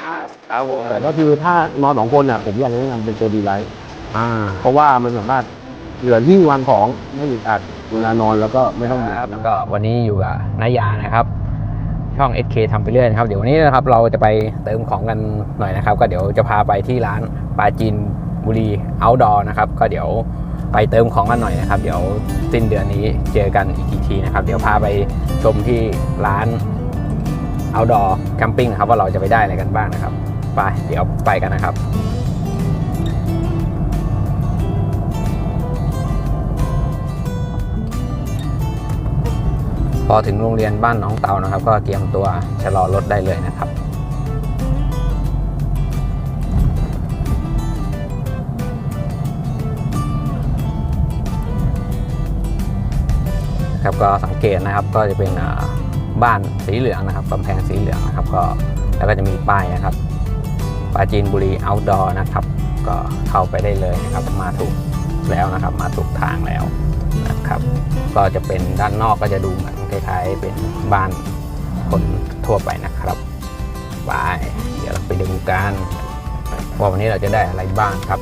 ครับผมแต่ก็คือถ้านอนสองคนอะผมอยากแนะนำเป็นตัวดีไลท์อ่าเพราะว่ามันสามารถเหลือที่วางของไม่อึดอัดเวลานอนแล้วก็ไม่ต้องเบียดครับกันก็วันนี้อยู่กับนายานะครับ ช่อง SK ทำไปเรื่อยนะครับ เดี๋ยววันนี้นะครับเราจะไปเติมของกันหน่อยนะครับ ก็เดี๋ยวจะพาไปที่ร้านปาจีนบุรี outdoor นะครับ ก็เดี๋ยวไปเติมของกันหน่อยนะครับ เดี๋ยวสิ้นเดือนนี้เจอกันอีกทีทีนะครับ เดี๋ยวพาไปชมที่ร้าน outdoor camping นะครับว่าเราจะไปได้อะไรกันบ้างนะครับ ไปเดี๋ยวไปกันนะครับพอถึงโรงเรียนบ้านหน้องเตานะครับ ก็เตรียมตัวชะลอรถได้เลยนะครับ ครับก็สังเกตนะครับก็จะเป็นอ่า บ้านสีเหลืองนะครับกำแพงสีเหลืองนะครับ ก็แล้วก็จะมีป้ายนะครับปาจีนบุรี outdoor นะครับ ก็เข้าไปได้เลยนะครับ มาถูกแล้วนะครับ มาถูกทางแล้วนะครับ ก็จะเป็นด้านนอกก็จะดูเหมือนคล้ายๆ เป็นบ้านคนทั่วไปนะครับไปเดี๋ยวเราไปดูกันว่าวันนี้เราจะได้อะไรบ้างครับ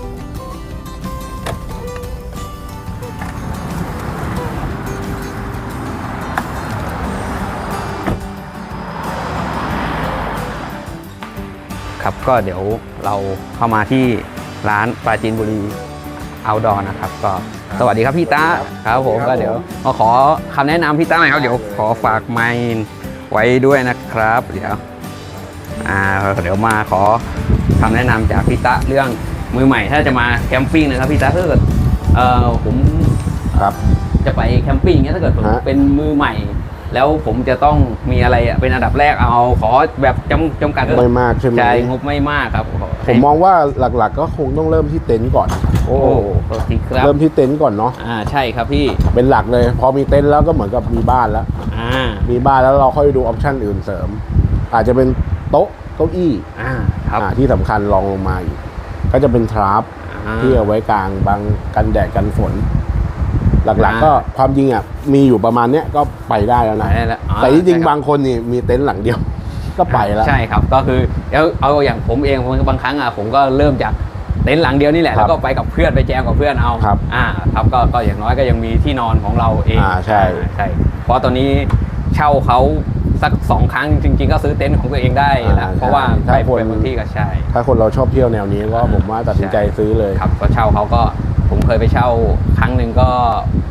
ก็เดี๋ยวเราเข้ามาที่ร้านปราจีนบุรีเอาดอนะครับ ก็สวัสดีครับพี่ตาครับผมก็เดี๋ยวมาขอคำแนะนำพี่ตาหน่อยครับเดี๋ยวขอฝากไมค์ไว้ด้วยนะครับ เดี๋ยวอ่าเดี๋ยวมาขอคำแนะนำจากพี่ตาเรื่องมือใหม่ถ้าจะมาแคมปิ้งนะครับพี่ตาถ้าเกิดเอ่อผมครับจะไปแคมปิ้งเงี้ยถ้าเกิดผมฮะเป็นมือใหม่ แล้วผมจะต้องมีอะไรอะเป็นอันดับแรกเอาขอแบบจำจำกัดไม่มากใช่ไหม ใช่งบไม่มากครับขอผมมองว่าหลักๆ ก็คงต้องเริ่มที่เต็นท์ก่อนโอ้โทษทีครับเริ่มที่เต็นท์ก่อนเนาะอ่าใช่ครับพี่เป็นหลักเลย พอมีเต็นท์แล้วก็เหมือนกับมีบ้านแล้ว อ่ามีบ้านแล้วเราค่อยดูออปชั่นอื่นเสริม อาจจะเป็นโต๊ะเก้าอี้อ่าครับอ่าที่สำคัญรองลงมาอีกก็จะเป็นทราฟอ่าที่เอาไว้กลางบางกันแดดกันฝน หลักอ่าๆก็ความจริงอะมีอยู่ประมาณเนี้ยก็ไปได้แล้วไปนะ ได้แล้วอ๋อแต่ที่จริงใช่คบางคนนี่มีเต็นท์หลังเดียว ก็ไปแล้ว ใช่ครับก็คือแล้วเอาอย่างผมเองผมบางครั้งอะผมก็เริ่มจากเต็นท์หลังเดียวนี่แหละ ครับแล้วก็ไปกับเพื่อนไปแจมกับเพื่อนเอาครับอ่าครับก็ก็อย่างน้อยก็ยังมีที่นอนของเราเองอ่าใช่ อ่าใช่เพราะตอนนี้เช่าเขาสักสองครั้งจริง ๆ ก็ซื้อเต็นท์ของตัวเองได้แล้วอ่าเพราะว่าใช่ไปถ้าคนไปบางที่ก็ใช่ ถ้าคนเราชอบเที่ยวแนวนี้ก็ผมว่าตัดสินใจซื้อเลย ครับก็เช่าเขาก็ ผมเคยไปเช่าครั้งหนึ่งก็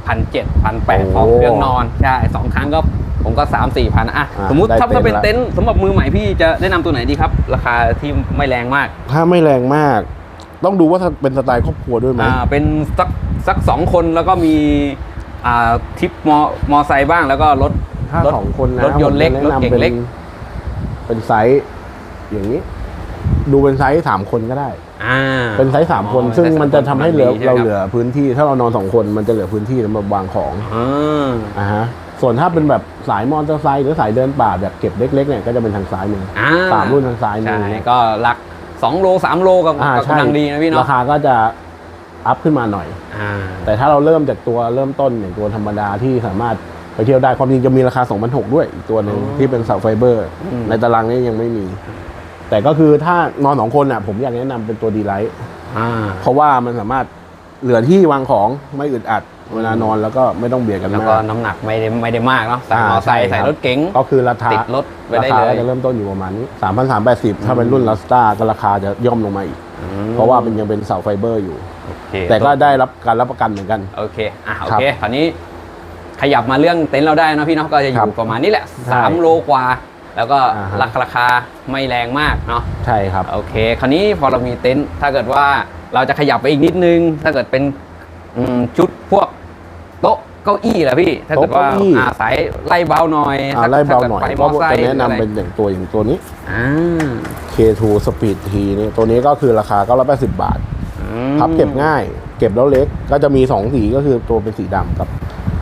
พันเจ็ดพันแปดโอ้พร้อมเครื่องนอนใช่สองครั้งก็ผมก็สามสี่พันอะอะสมมุติได้ถ้าถ้าเป็นเต็เต็นนท์ท์ละสำหรับมือใหม่พี่จะแนะนำตัวไหนดีครับ ราคาที่ไม่แรงมาก ถ้าไม่แรงมาก ต้องดูว่าเป็นสไตล์ครอบครัวด้วยไหมอ่าเป็นสักสักสองคนแล้วก็มีอ่าทริปมอมอไซค์บ้างแล้วก็รถถ้ารถสองคนนะรถยนต์เล็กผมจะแนะรถเก๋งนำเป็นเล็ก เป็นไซส์อย่างนี้ ดูเป็นไซส์สามคนก็ได้ อ่า เป็นไซส์สามคนอ๋อซึ่งป็ไซส์มันจะทำให้เหลือดีช่ไมเราคบเหลือพื้นที่ ถ้าเรานอนสองคนมันจะเหลือพื้นที่สำหรับวางของอ่าอ่าฮะ ส่วนถ้าเป็นแบบสายมอเตอร์ไซค์หรือสายเดินป่าแบบเก็บเล็กๆเนี่ยก็จะเป็นทางซ้ายมืออ่าสามรุ่นทางซ้ายมืใช่อ ก็หลักสองโลสามโลกับอ่ากับใช่กำลังดีนะพี่เนาะราคาก็จะอัพขึ้นมาหน่อย อ่าแต่ถ้าเราเริ่มจากตัวเริ่มต้นอย่างตัวธรรมดาที่สามารถไปเที่ยวได้ความจริงจะมีราคา2 0 0 6ด้วยอีกตัวหนึ่งอ๋อที่เป็นเสาไฟเบอร์อืมในตารางนี้ยังไม่มี แต่ก็คือถ้านอนสองคนอะผมอยากแนะนำเป็นตัวดีไลท์อ่าเพราะว่ามันสามารถเหลือที่วางของไม่อึดอัดเวลานอนแล้วก็ไม่ต้องเบียดกันแล้วมาก็กน้ำหนักไม่ได้ไม่ได้มากเนาะใส่อ่ามอไซค์ใช่ครับใส่รถเก๋งก็คือราคาติดรถไปราได้คาเลก็ยจะเริ่มต้นอยู่ประมาณนี้สามพันสามแปดสิบถ้าเป็นรุ่นลัสตาก็ราคาจะย่อมลงมาอีก อืมเพราะว่ามันยังเป็นเสาไฟเบอร์อยู่ โอเคแต่ก็ได้รับการรับประกันเหมือนกัน โอเคอะโอครับเคคราวนี้ขยับมาเรื่องเต็นท์เราได้เนอะพี่เนาะก็จะอครัยู่บประมาณนี้แหละใช่ สามโลกว่า แล้วก็อ่าฮะราคาราคาไม่แรงมากเนาะ ใช่ครับ โอเค คราวนี้พอเรามีเต็นท์ถ้าเกิดว่าเราจะขยับไปอีกนิดนึง ถ้าเกิดเป็นอืมชุดพวกโต๊ะเก้าอี้แหละพี่ ถ้าเกิดว่าโต๊ะเก้าอี้อ่าสายไล่เบาหน่อยอ่าไล่เบาหน่อยถ้กิดก็ไปมอไซจะค์แนะนำหรือเป็อะไรนอย่างตัวอย่างตัวนี้ อ่า K2 Speed T นี่ตัวนี้ก็คือราคา 980 บาท อืมพับเก็บง่าย เก็บแล้วเล็กก็จะมี 2 สีก็คือตัวเป็นสีดำกับ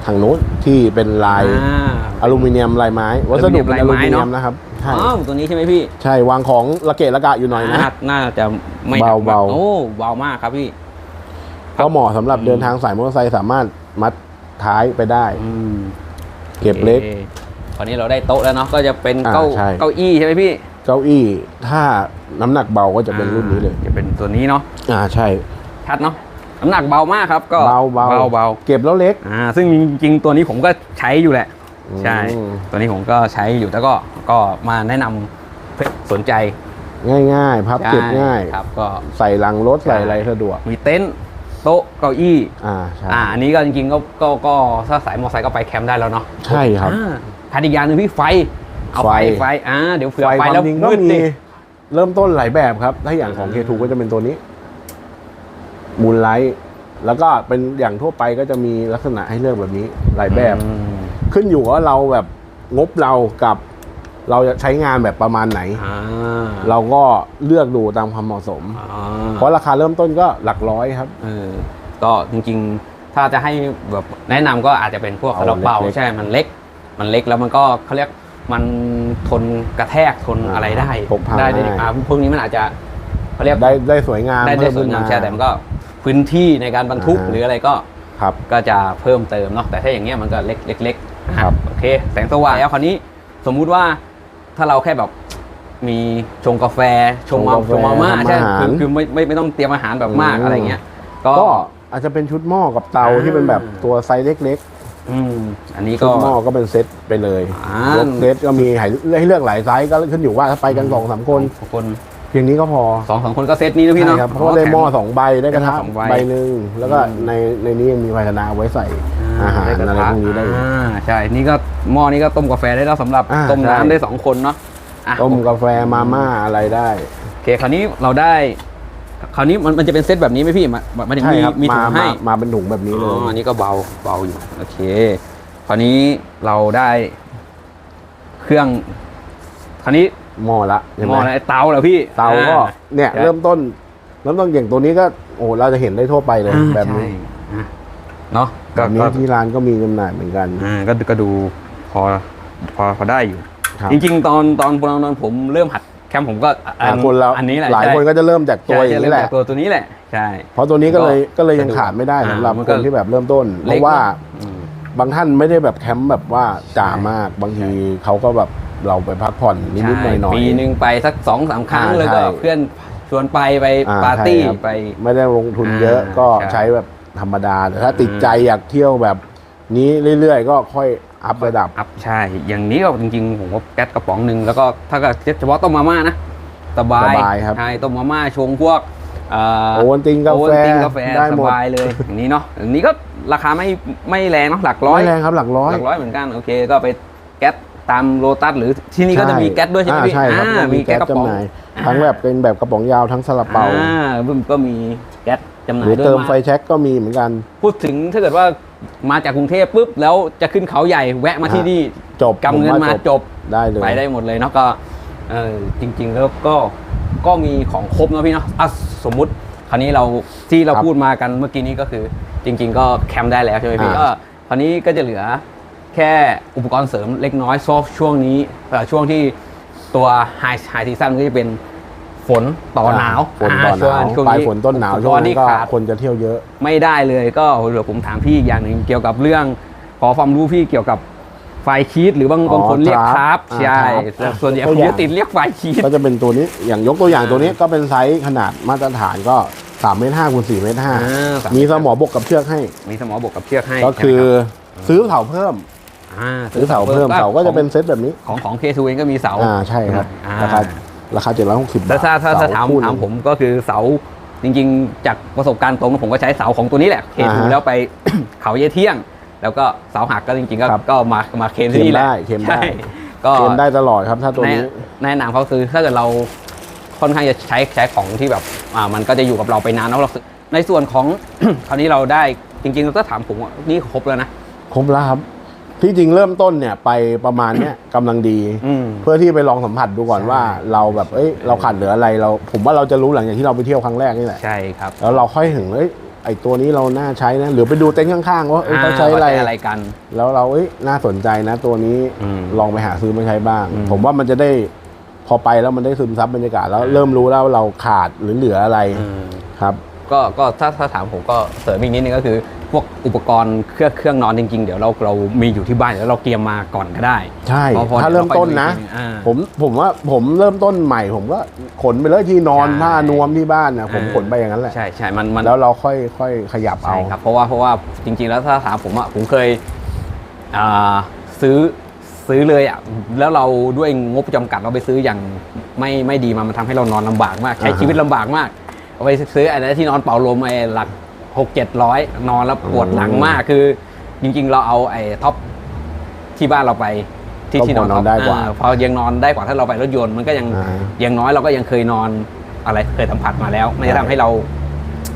ทางนู้นที่เป็นลายอ่า อลูมิเนียมลายไม้ วัสดุเป็นออลูลูมิมิเนีเนียยมมนะครับใช่อ๋อตัวนี้ใช่ไหมพี่ใช่วางของระเกะระกะอยู่หน่อยนะาน่าจะไม่หนักเบาเบาโอ้เบามากครับพี่ก็เหมาะสำหรับเดินทางสายมอเตอร์ไซค์สามารถมัดท้ายไปได้อืมเก็บเล็ก โอคตอนนี้เราได้โต๊ะแล้วเนาะก็จะเป็นอ่าเก้าใช่ เก้าอี้ใช่ไหมพี่เก้าอี้ ถ้าน้ำหนักเบาก็จะเป็นรุ่นนี้เลยจะเป็นตัวนี้เนาะอ่าใช่ ชัดเนาะ น้ำหนักเบามากครับ ก็เบาเบาเบาเบาเก็บแล้วเล็กอ่าซึ่งจริงๆตัวนี้ผมก็ใช้อยู่แหละ ใช่อืมตัวนี้ผมก็ใช้อยู่แต่ก็ก็มาแนะนำเพื่อสนใจ ง่ายๆ พับเก็บง่ายครับก็ใส่หลังรถใส่อะไรสะดวก มีเต็นท์โต๊ะเก้าอี้อ่าใช่อ่าอันนี้ก็จริงๆก็ก็ก็ถ้าสายมอเตอร์ไซค์ก็ไปแคมป์ได้แล้วเนาะใช่ครับอ่าพันอีกอย่างหนึ่งพี่ไฟเอาไฟไฟไฟอ่าเดี๋ยวเผื่อไฟไฟความแล้วจริงก็มืดมีดิเริ่มต้นหลายแบบครับ ถ้าอย่างของอ่า K2 ก็จะเป็นตัวนี้ มูลไลท์แล้วก็เป็นอย่างทั่วไปก็จะมีลักษณะให้เลือกแบบนี้หลายแบบ อืมขึ้นอยู่ว่าเราแบบงบเรากับ เราจะใช้งานแบบประมาณไหน อ่าเราก็เลือกดูตามความเหมาะสม อ่า เพราะราคาเริ่มต้นก็หลักร้อยครับ เออก็จริงๆ ถ้าจะให้แบบแนะนำก็อาจจะเป็นพวกเอาคาราเบาเล็กๆใช่ มันเล็ก มันเล็กแล้วมันก็เขาเรียกมันทนกระแทกทนอ่าอะไรได้พกพาได้ได้ง่าย อ่าพวกนี้มันอาจจะเขาเรียกได้ได้สวยงามได้ได้เพิ่มสวยขึ้นงามมาใช่แต่มันก็ พื้นที่ในการบรรทุกอ่า หรืออะไรก็ครับ ก็จะเพิ่มเติมเนาะแต่ถ้าอย่างเงี้ยมันก็เล็กเล็กเล็กอะครับ โอเค แสงสว่างแล้วคราวนี้สมมุติว่าถ้าเราแค่แบบมีชงกาแฟชงมาชงกาแฟชงมาม่าทำอาหารใช่คือคือไม่ไม่ไม่ต้องเตรียมอาหารแบบมากอืมอะไรเงี้ยก็ ก็อาจจะเป็นชุดหม้อกับเตาอ่า ที่เป็นแบบตัวไซส์เล็กอืมอันนี้ๆก็ ชุดหม้อก็เป็นเซตไปเลยอ่า ยกเซตก็มีให้ให้เลือกหลายไซส์ก็ขึ้นอยู่ว่าถ้าไปกันสองสามคน คน เพียงนี้ก็พอสองสองคนก็เซตนี้นะพี่เนาะใช่ครับเพราะว่าได้หม้อสองใบได้กระทะได้หม้อสองใบ ใบหนึ่งแล้วก็อืมในในนี้ยังมีภาชนะเอาไว้ใส่อาหารด้กอะไรทพวกนี้ได้อ่าใช่ นี่ก็หม้อนี้ก็ต้มกาแฟได้แล้วสำหรับอ่าต้มใช่ น้ำได้สองคนเนาะอะต้มกาแฟมาม่าอะไรได้ โอเคคราวนี้เราได้ คราวนี้มันมันจะเป็นเซตแบบนี้ไหมพี่มันมันจะใช่มีครับมีถุมางให้ มามาเป็นถุงแบบนี้เลอ๋ย ออันนี้ก็เบาเบาอยู่โอเค คราวนี้เราได้เครื่อง คราวนี้ หม้อละเห็นหไหม้มออะไรเตาเหรอพี่เตาก็อ่ เนี่ยใช่ เริ่มต้นเริ่มต้นอย่างตัวนี้ก็โอ้เราจะเห็นได้ทั่วไปเลยอ่าแบบนี้ใช่อะเนาะแบก็บนี้ก็ที่ร้านก็มีจำหน่ายเหมือนกันอ่าก็ก็ดูพอพอพอได้อยู่ ครับจริงๆ ตอนตอนตอนตอนผมเริ่มหัดแคมป์ผมก็อัอ่าคนเราอันนี้แหละหลายใช่คนก็จะเริ่มจากตัวใช่อย่างนี้แหละเริ่มจากตัวตัวนี้แหละใช่ เพราะตัวนี้ก็เลยก็ก็เลยยังสะดวกขาดไม่ได้อ่าสำหรับมันคก็นที่แบบเริ่มต้น เพเล็กราะว่าอืมบางท่านไม่ได้แบบแคมป์แบบว่าจ่ามากบางทีเขาก็แบบ เราไปพักผ่อนนิดๆหน่ใช่อยๆ ปีหนึ่งไปสักสองสามครั้งอ่าเลยก็ใช่ เพื่อนชวนไปไปอ่าปาร์ตี้ใช่ครับไป ไม่ได้ลงทุนเยอะอ่าก็ใช่ใช้แบบธรรมดา แต่ถ้าติดใจอยากเที่ยวแบบนี้เรื่อยๆ ก็ค่อยอัพระดับ อัพใช่ อย่างนี้ก็จริงๆ ผมก็แก๊สกระป๋องหนึ่งแล้วก็ถ้าเกิดเฉพาะต้มมาม่านะ สบายสบายครับ ใช่ต้มมาม่าชงพวกเอ่อโอวัลตินกาโอวัแฟลตินกาแฟได้สหมดบายเลย อย่างนี้เนาะอย่างนี้ก็ราคาไม่ไม่แรงเนาะหลักร้ร้ออยยแรงครับหลักร้อย หลักร้อยเหมือนกันโอเคก็ไปแก๊ส ตามโลตัสหรือที่นี่ก็จะมีแก๊สด้วยใช่ไหมอ่าพี่ใช่ครับอ่าก็มีแก๊สกระป๋องจำหน่ายทั้งแบบเป็นแบบกระป๋องยาวทั้งซาลาเปาอ่าก็มีแก๊สจำหน่าหรืยอด้วยเติมมาไฟแช็กก็มีเหมือนกัน พูดถึงถ้าเกิดว่ามาจากกรุงเทพปุ๊บแล้วจะขึ้นเขาใหญ่แวะมาที่นี่จบกำเงินผว่มาจบได้เลยไปได้หมดเลยเนาะก็เออจริง ๆ แล้วก็ก็มีของครบเนาะพี่เนาะอะสมมุติคราวนี้เราที่เราครับพูดมากันเมื่อกี้นี้ก็คือ จริง ๆ ก็แคมป์ได้แล้วใช่ไหมพี่อ่าก็คราวนี้ก็จะเหลือ แค่อุปกรณ์เสริมเล็กน้อยซอฟช่วงนี้เอ่อช่วงที่ตัวไฮไฮซีซั่นก็จะเป็นฝนต่อหนาวฝนต่อหนาวช่วงช่วงปลายฝนต้นหนาวอุปช่กวงรณ์นั้ที่นก็ขาดคนจะเที่ยวเยอะ ไม่ได้เลยก็เดี๋ยวผมถามพี่อีกอย่างหนึ่งเกี่ยวกับเรื่องขอความรู้พี่เกี่ยวกับไฟชีตหรือบางอ๋อบางคนเรียกคครัราบฟอ่าใช่ครับส่วนใหญ่ตัวผมอย่างจะติดเรียกไฟชีตก็จะเป็นตัวนี้อย่างยกตัวอย่างอ่าตัวนี้ก็เป็นไซส์ขนาดมาตรฐานก็3เมตรห้าคูณ4เมตรห้าอ่าสามมีสมอบกกับเชือกให้ มีสมอบวกกับเชือกให้ ก็คือใช่ไหมซื้อเสาเพิ่ม รับซื้อเสาเพิ่มเสาก็จะเป็นเซตแบบนี้ ของของเคทูเองก็มีเสาอ่าใช่ครับอ่าราคาราคา760บาแล้ทวถ้าถ้าถ้าถามเสคู่หถามนึ่งผมก็คือเสาจริงๆ จากประสบการณ์ตรงผมก็ใช้เสาของตัวนี้แหละเคทูอ่าฮะแล้วไปเขาเยเที่ยง แล้วก็เสาหักก็จริงๆ ก็ครับก็มามาเคมที่นี่แหละเคลมได้ใช่ก็เกมได้ตลอดครับถ้าตัวนี้แนะแนะนำเขาคือถ้าเกิดเราค่อนข้างจะใช้ใช้ของที่แบบอ่ามันก็จะอยู่กับเราไปนานแล้วเราซื้อในส่วนของคราวนี้เราได้จริงๆถ้าถามผมว่านี่ครบแล้วนะครบแล้วครับ ที่จริงเริ่มต้นเนี่ยไปประมาณเนี้ยกำลังดี อืม เพื่อที่ไปลองสัมผัสดูก่อนใช่ว่าเราแบบเอ้ยเราขาดเหลืออะไรเรา ผมว่าเราจะรู้หลังจากที่เราไปเที่ยวครั้งแรกนี่แหละ ใช่ครับแล้วเราค่อยถึงเอ้ยไอตัวนี้เราน่าใช้นะ หรือไปดูเต็นท์ข้างๆว่าเอ้ยเขาใช้อะไรว่าอะไรกัน แล้วเราเอ้ยน่าสนใจนะตัวนี้อืมลองไปหาซื้อมาใช้บ้าง อืม ผมว่ามันจะได้พอไปแล้วมันได้ซึมซับบรรยากาศแล้วอ่าเริ่มรู้แล้วว่าเราขาดหรือเหลืออะไรอืม ครับ ก็ก็ถ้าถ้าถามผมก็เสริมอีกนิดนึงก็คือ พวกอุปกรณ์เครื่องเครื่องนอนจริงๆ เดี๋ยวเราเรามีอยู่ที่บ้านเดี๋ยวเราเตรียมมาก่อนก็ได้ใช่ พอพอถ้าเริ่มต้นนะเดี๋ยวเราค่อยดูอีกทีอ่า ผมผมว่าผมเริ่มต้นใหม่ ผมก็ขนไปเลยที่นอนใช่ ผ้านวมที่บ้านนะผมอ่าขนไปอย่างนั้นแหละ ใช่ใช่มันมัน แล้วเราค่อยค่อยขยับเอา ใช่ครับเพราะว่าเพราะว่าจริงๆแล้วถ้าถามผมอะผมเคยอ่าซื้อซื้อเลยอะแล้วเราด้วยงบจำกัดเราไปซื้ออย่างไม่ไม่ดีมามันทำให้เรานอนลำบากมาก ใช้อ่าฮะชีวิตลำบากมาก เอาไปซื้ออะไรที่นอนเป่าลมไอ้หลักหกเจ็ดร้อยนอนแล้วปวดหลังมากคือ จริง ๆ เราเอาไอ้ท็อปที่บ้านเราไปที่ก็ที่นอนพอนอนท็อปได้กว่าอ่พอยังนอนได้กว่าถ้าเราไปรถยนต์มันก็ยังอ่าอย่างน้อยเราก็ยังเคยนอนอะไรเคยสัมผัสมาแล้ว มันจะใช่ทำให้เรา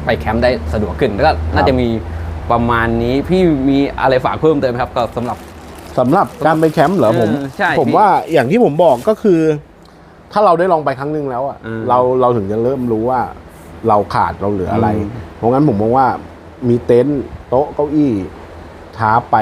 ไปแคมป์ได้สะดวกขึ้นแล้วก็น่าจะมีประมาณนี้พี่มีอะไรฝากเพิ่มเติมไหมครับก็สำหรับสำหรับการไปแคมป์เหรอผมเออใช่ผมพี่ว่าอย่างที่ผมบอกก็คือ ถ้าเราได้ลองไปครั้งหนึ่งแล้วอะอืมเราเราถึงจะเริ่มรู้ว่า เราขาดเราเหลืออะไรอืมเพราะงั้นผมมองว่ามีเต็นท์โต๊ะเก้าอี้ท้าไป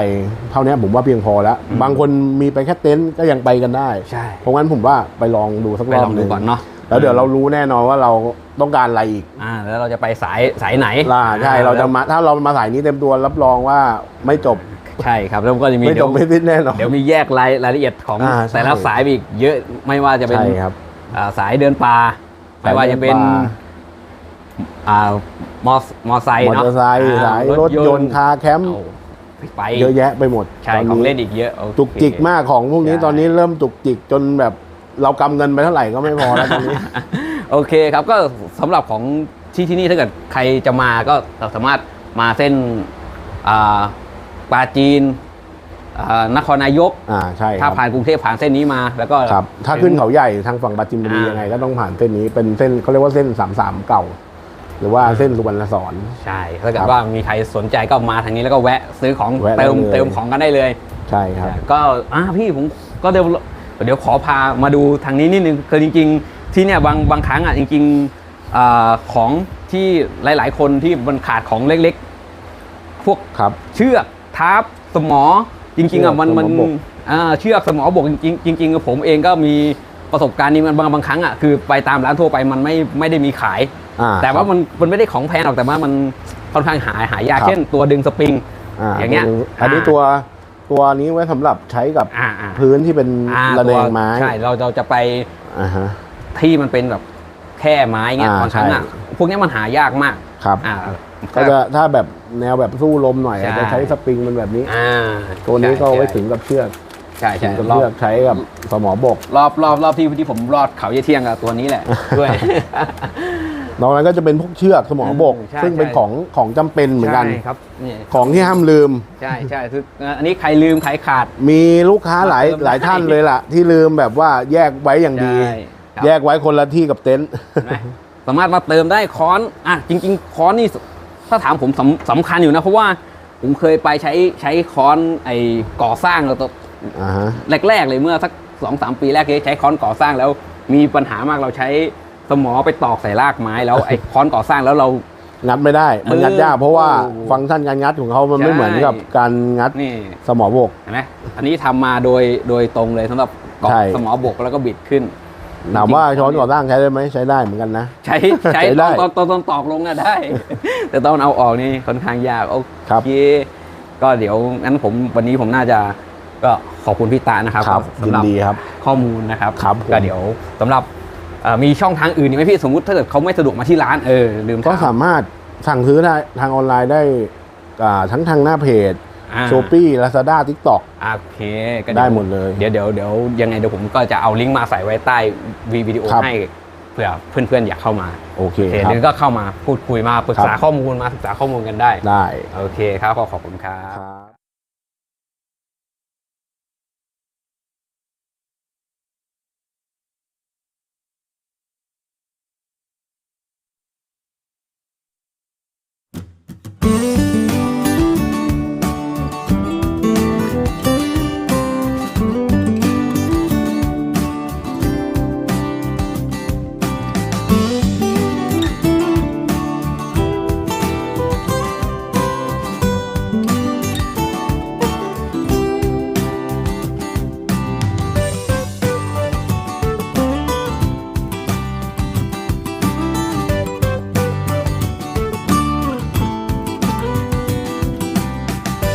เท่านี้ผมว่าเพียงพอแล้ว บางคนมีไปแค่เต็นท์ก็ยังไปกันได้ใช่เพราะงั้นผมว่าไปลองดูสักไปรอลบองหดูนึ่งก่อนเนาะแล้วเดี๋ยวเรารู้แน่นอนว่าเราต้องการอะไรอีกอ่าแล้วเราจะไปสายสายไหนล่าใช่เราจะมาถ้าเรามาสายนี้เต็มตัวรับรองว่าไม่จบใช่ครับแล้วก็จะมีไม่เดี๋จยวบไม่สิ้นแน่นอนเดี๋ยวมีแยกรายรายละเอียดของอ่าใช่แต่ละสายอีกเยอะไม่ว่าจะเป็นใช่ครับอ่าสายเดินป่าไม่ว่าจะเป็นสายดิป่า อ่ามอมอไซค์มอเนาะเตอร์ไซค์อ่สายรถยนต์คาร์แคมป์เอาไปเยอะแยะไปหมดใช่ตนของนี้เล่นอีกเยอะโอเค จุกจิกมากของพวกนี้ใช่ ตอนนี้เริ่มจุกจิกจนแบบเรากำเงินไปเท่าไหร่ก็ไม่พอแล้วตอนนี้ โอเคครับก็สำหรับของที่ที่นี่ถ้าเกิดใครจะมาก็สามารถมาเส้นอ่าปราจีนอ่านครนายก อ่าใช่คถ้ารับผ่านกรุงเทพผ่านเส้นนี้มา แล้วก็ครับ ถ้าขึ้นเขาใหญ่ทางฝั่งปราจินบุรีอ่ายั ยังไงก็ต้องผ่านเส้นนี้เป็นเส้นเขาเรียกว่าเส้นสามสามเก่า หรือว่าเส้นสุวรรณสอน ใช่ ถ้าเกิครัดบว่ามีใครสนใจก็มาทางนี้แล้วก็แวะซื้อของแวะได้เติมเลย เติมของกันได้เลย ใช่ครับ ก็อ่าพี่ผมก็เดี๋ยวเดี๋ยวขอพามาดูทางนี้นิดนึงคือจริง ๆ ที่เนี่ยบางบางครั้งอะจริงๆอาของที่หลาย ๆ คนที่มันขาดของเล็กๆ พวกครับ เชือกทับสมอจริง ๆอะมันมันเชือกสมอบกอ่าเชือกสมอบกจริงๆจริงๆผมเองก็มี ประสบการณ์นี้มันบางบางครั้งอะคือไปตามร้านทั่วไปมันไม่ไม่ได้มีขาย อ่าแต่ว่ามันมันไม่ได้ของแพงหรอกแต่ว่ามันค่อนข้างหาหายากครับ เช่น ตัวดึงสปริงอ่าอย่างเงี้ยอันนี้อ่า ตัวตัวนี้ไว้สำหรับใช้กับอ่าอ่าพื้นที่เป็นอ่าระแนงตัวไม้ใช่เราเราจะไปอ่าฮะ ที่มันเป็นแบบแค่ไม้เงี้ยอ่าบางครั้งอะใช่ พวกเนี้ยมันหายากมากครับ อ่า ก็จะถ้าแบบแนวแบบสู้ลมหน่อยใช่ อาจจะใช้สปริงมันแบบนี้ อ่าตัวนี้ก็ใช่ไว้ถึงกับเชือก ใช่ถึใช่งกับรอเชือบกใช้กับสมอบก รอบรอบรอบที่ที่ผมรอดเขาเยี่ยเที่ยงกับตัวนี้แหละด้วย นอกนั้นก็จะเป็นพวกเชือกสมอบก อืมใช่ซึ่งเป็นใช่ ของของจำเป็นเหมือนกัน ใช่ครับนี่ของที่ห้ามลืม ใช่ใช่คืออันนี้ใครลืมใครขาด มีลูกค้าหลายเติมได้หลายท่านเลยล่ะ ที่ลืมแบบว่าแยกไว้อย่างดี ใช่ครับแยกไว้คนละที่กับเต็นท์ เห็นไหมสามารถมาเติมได้ค้อนอะจริง ๆ ค้อนนี่ถ้าถามผมสำสำคัญอยู่นะ เพราะว่าผมเคยไปใช้ใช้ค้อนไอ้ก่อสร้างแล้วตัวอ่าฮะ แรกๆเลยเมื่อสักสองสามปีแรกเลยใช้ค้อนก่อสร้างแล้วมีปัญหามากเราใช้สมอไปตอกใส่รากไม้แล้วไอ้ค้อนก่อสร้างแล้วเรางัดไม่ได้ มันงัดยากเพราะว่าโอ้โหฟังก์ชันการงัดของเขามันไม่ใช่เหมือนกับการงัดนี่สมอบกเห็นไหมอันนี้ทำมาโดยโดยตรงเลยสำหรับกรอกใช่สมอบกแล้วก็บิดขึ้นถามว่าช้อนก่อสร้างใช้ได้ไหมใช้ได้เหมือนกันนะ ใช้ใช้ใช้ได้ตอนตอนตอนตอกลงอะได้ แต่ตอนเอาออกนี่ค่อนข้างยากโอครับเคก็เดี๋ยวงั้นผมวันนี้ผมน่าจะ ก็ขอบคุณพี่ตานะครับครับสำหรับยินดีครับข้อมูลนะครับครับผม ก็เดี๋ยวสำหรับเอ่อมีช่องทางอื่นอีกไหมพี่สมมติถ้าเกิดเขาไม่สะดวกมาที่ร้านเออลืมก็ถามสามารถสั่งซื้อได้ทางออนไลน์ได้อ่าทั้งทางหน้าเพจอ่าโชปี้ลาซาด้าทิกตอกโอเคก็ได้ยวหมดเลย เดี๋ยวเดี๋ยวเดี๋ยวยังไงเดี๋ยวผมก็จะเอาลิงก์มาใส่ไว้ใต้วีวิดีโอครับ ให้เผื่อเพื่อนๆอยากเข้ามาโอเคโอเคครัหรืบอก็เข้ามาพูดคุยมาปรึกษาครับ ข้อมูลมาศึกษาข้อมูลกันได้ได้โอเคครับขอขอบคุณครับ ครับ